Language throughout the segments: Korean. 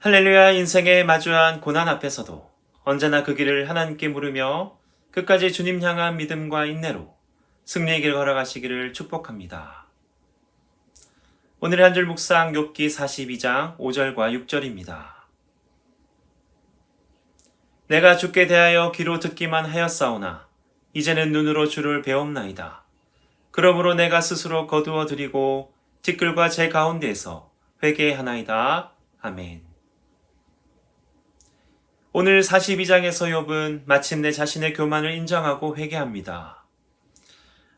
할렐루야 인생에 마주한 고난 앞에서도 언제나 그 길을 하나님께 물으며 끝까지 주님 향한 믿음과 인내로 승리의 길 걸어가시기를 축복합니다. 오늘 한줄 묵상 욥기 42장 5절과 6절입니다. 내가 주께 대하여 귀로 듣기만 하였사오나 이제는 눈으로 주를 배움나이다. 그러므로 내가 스스로 거두어 드리고 티끌과 제 가운데에서 회개하나이다. 아멘. 오늘 42장에서 욥은 마침내 자신의 교만을 인정하고 회개합니다.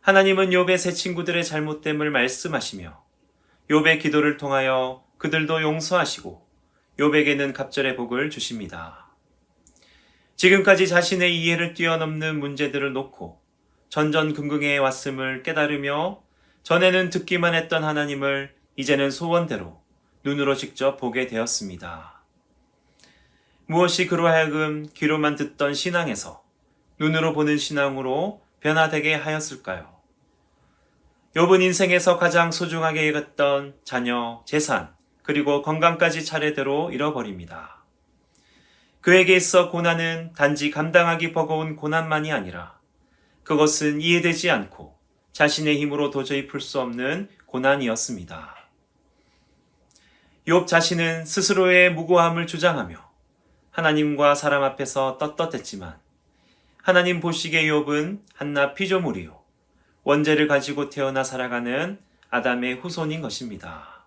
하나님은 욥의 세 친구들의 잘못됨을 말씀하시며 욥의 기도를 통하여 그들도 용서하시고 욥에게는 갑절의 복을 주십니다. 지금까지 자신의 이해를 뛰어넘는 문제들을 놓고 전전긍긍해 왔음을 깨달으며 전에는 듣기만 했던 하나님을 이제는 소원대로 눈으로 직접 보게 되었습니다. 무엇이 그로 하여금 귀로만 듣던 신앙에서 눈으로 보는 신앙으로 변화되게 하였을까요? 욥은 인생에서 가장 소중하게 여겼던 자녀, 재산, 그리고 건강까지 차례대로 잃어버립니다. 그에게 있어 고난은 단지 감당하기 버거운 고난만이 아니라 그것은 이해되지 않고 자신의 힘으로 도저히 풀 수 없는 고난이었습니다. 욥 자신은 스스로의 무고함을 주장하며 하나님과 사람 앞에서 떳떳했지만 하나님 보시기에 욥은 한낱 피조물이요 원죄를 가지고 태어나 살아가는 아담의 후손인 것입니다.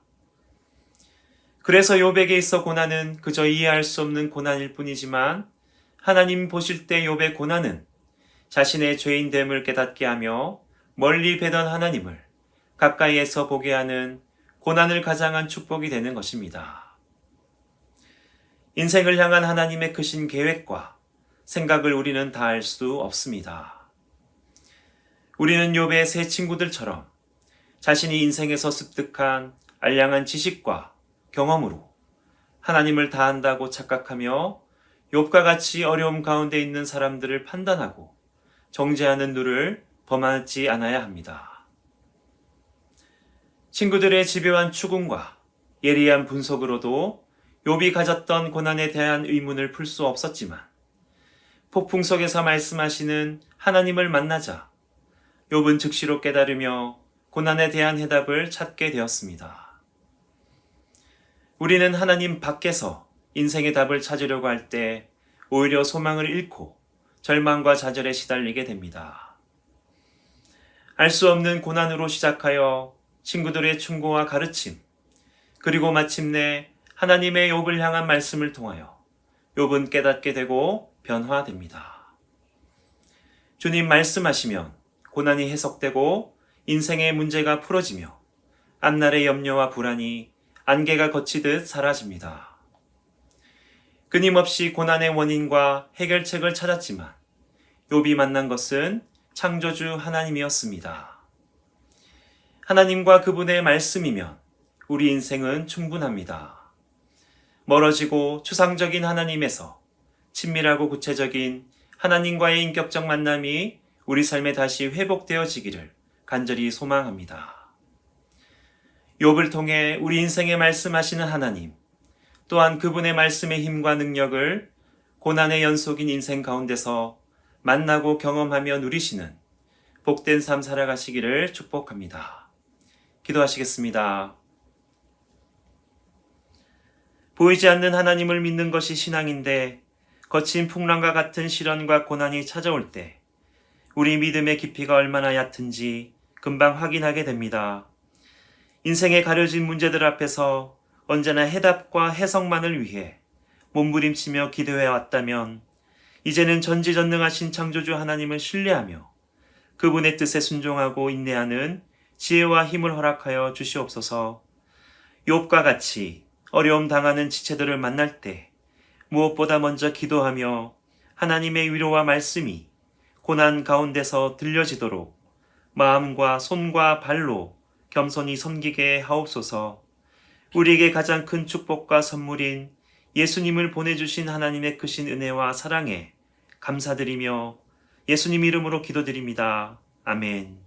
그래서 욥에게 있어 고난은 그저 이해할 수 없는 고난일 뿐이지만 하나님 보실 때 욥의 고난은 자신의 죄인됨을 깨닫게 하며 멀리 뵈던 하나님을 가까이에서 보게 하는 고난을 가장한 축복이 되는 것입니다. 인생을 향한 하나님의 크신 계획과 생각을 우리는 다 알 수 없습니다. 우리는 욥의 세 친구들처럼 자신이 인생에서 습득한 알량한 지식과 경험으로 하나님을 다 안다고 착각하며 욥과 같이 어려움 가운데 있는 사람들을 판단하고 정죄하는 눈을 범하지 않아야 합니다. 친구들의 집요한 추궁과 예리한 분석으로도 욥이 가졌던 고난에 대한 의문을 풀 수 없었지만 폭풍 속에서 말씀하시는 하나님을 만나자 욥은 즉시로 깨달으며 고난에 대한 해답을 찾게 되었습니다. 우리는 하나님 밖에서 인생의 답을 찾으려고 할 때 오히려 소망을 잃고 절망과 좌절에 시달리게 됩니다. 알 수 없는 고난으로 시작하여 친구들의 충고와 가르침, 그리고 마침내 하나님의 욥을 향한 말씀을 통하여 욥은 깨닫게 되고 변화됩니다. 주님 말씀하시면 고난이 해석되고 인생의 문제가 풀어지며 앞날의 염려와 불안이 안개가 거치듯 사라집니다. 끊임없이 고난의 원인과 해결책을 찾았지만 욥이 만난 것은 창조주 하나님이었습니다. 하나님과 그분의 말씀이면 우리 인생은 충분합니다. 멀어지고 추상적인 하나님에서 친밀하고 구체적인 하나님과의 인격적 만남이 우리 삶에 다시 회복되어지기를 간절히 소망합니다. 욥을 통해 우리 인생에 말씀하시는 하나님, 또한 그분의 말씀의 힘과 능력을 고난의 연속인 인생 가운데서 만나고 경험하며 누리시는 복된 삶 살아가시기를 축복합니다. 기도하시겠습니다. 보이지 않는 하나님을 믿는 것이 신앙인데 거친 풍랑과 같은 시련과 고난이 찾아올 때 우리 믿음의 깊이가 얼마나 얕은지 금방 확인하게 됩니다. 인생에 가려진 문제들 앞에서 언제나 해답과 해석만을 위해 몸부림치며 기도해 왔다면 이제는 전지전능하신 창조주 하나님을 신뢰하며 그분의 뜻에 순종하고 인내하는 지혜와 힘을 허락하여 주시옵소서. 욥과 같이 어려움 당하는 지체들을 만날 때 무엇보다 먼저 기도하며 하나님의 위로와 말씀이 고난 가운데서 들려지도록 마음과 손과 발로 겸손히 섬기게 하옵소서. 우리에게 가장 큰 축복과 선물인 예수님을 보내주신 하나님의 크신 은혜와 사랑에 감사드리며 예수님 이름으로 기도드립니다. 아멘.